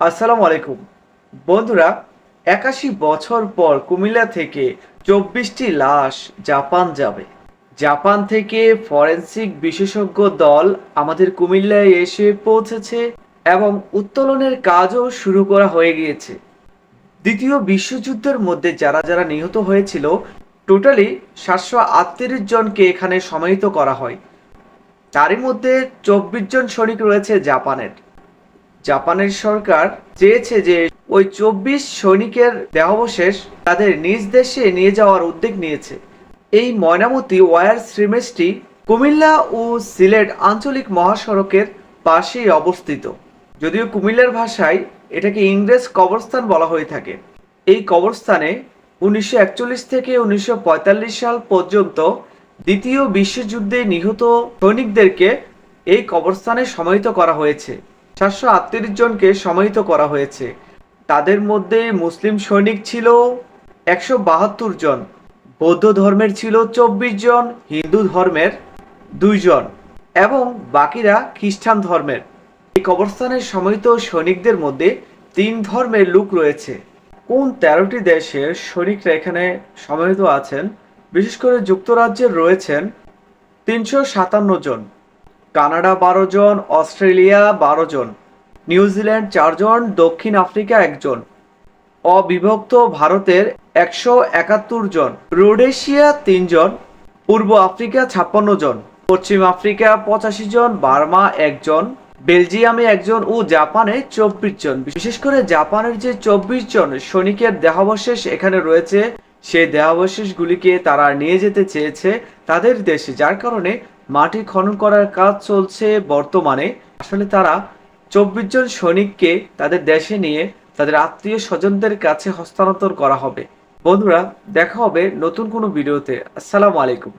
আসসালামু আলাইকুম। বন্ধুরা, একাশি বছর পর কুমিল্লা থেকে চব্বিশটি লাশ জাপান যাবে। জাপান থেকে ফরেন্সিক বিশেষজ্ঞ দল আমাদের কুমিল্লায় এসে পৌঁছেছে এবং উত্তোলনের কাজও শুরু করা হয়ে গিয়েছে। দ্বিতীয় বিশ্বযুদ্ধের মধ্যে যারা যারা নিহত হয়েছিল, টোটালি সাতশো আটত্রিশ জনকে এখানে সমাহিত করা হয়। তারই মধ্যে চব্বিশ জন সৈনিক রয়েছে জাপানের। জাপানের সরকার চেয়েছে যে ওই চব্বিশ সৈনিকের দেহাবশেষ তাদের নিজ দেশে নিয়ে যাওয়ার উদ্যোগ নিয়েছে। এই ময়নামতি ওয়ার শ্রীমেশটি কুমিল্লা ও সিলেট আঞ্চলিক মহাসড়কের পাশেই অবস্থিত। যদিও কুমিল্লার ভাষায় এটাকে ইংরেজ কবরস্থান বলা হয়ে থাকে। এই কবরস্থানে উনিশশো একচল্লিশ থেকে উনিশশো পঁয়তাল্লিশ সাল পর্যন্ত দ্বিতীয় বিশ্বযুদ্ধে নিহত সৈনিকদেরকে এই কবরস্থানে সমাহিত করা হয়েছে। চারশো আটত্রিশ জনকে সমাহিত করা হয়েছে। তাদের মধ্যে মুসলিম সৈনিক ছিল একশো বাহাত্তর জন, বৌদ্ধ ধর্মের ছিল চব্বিশ জন, হিন্দু ধর্মের দুইজন এবং বাকিরা খ্রিস্টান ধর্মের। এই কবরস্থানের সমাহিত সৈনিকদের মধ্যে তিন ধর্মের লোক রয়েছে। কোন তেরোটি দেশের সৈনিকরা এখানে সমাহিত আছেন? বিশেষ করে যুক্তরাজ্যের রয়েছেন তিনশো সাতান্ন জন। কানাডা বারো জন, অস্ট্রেলিয়া বারো জন, নিউজিল্যান্ড চারজন দক্ষিণ আফ্রিকা একজন অবিভক্ত ভারতের একশো একাত্তর জন, রোডেশিয়া তিনজন পূর্ব আফ্রিকা ছাপ্পান্ন জন, পশ্চিম আফ্রিকা পঁচাশি জন, বার্মা একজন বেলজিয়ামে একজন ও জাপানে চব্বিশ জন। বিশেষ করে জাপানের যে চব্বিশ জন সৈনিকের দেহাবশেষ এখানে রয়েছে, সেই দেহাবশেষগুলিকে তারা নিয়ে যেতে চেয়েছে তাদের দেশে, যার কারণে মাটি খনন করার কাজ চলছে বর্তমানে। আসলে তারা চব্বিশ জন সৈনিককে তাদের দেশে নিয়ে তাদের আত্মীয় স্বজনদের কাছে হস্তান্তর করা হবে। বন্ধুরা, দেখা হবে নতুন কোনো ভিডিওতে। আসসালামু আলাইকুম।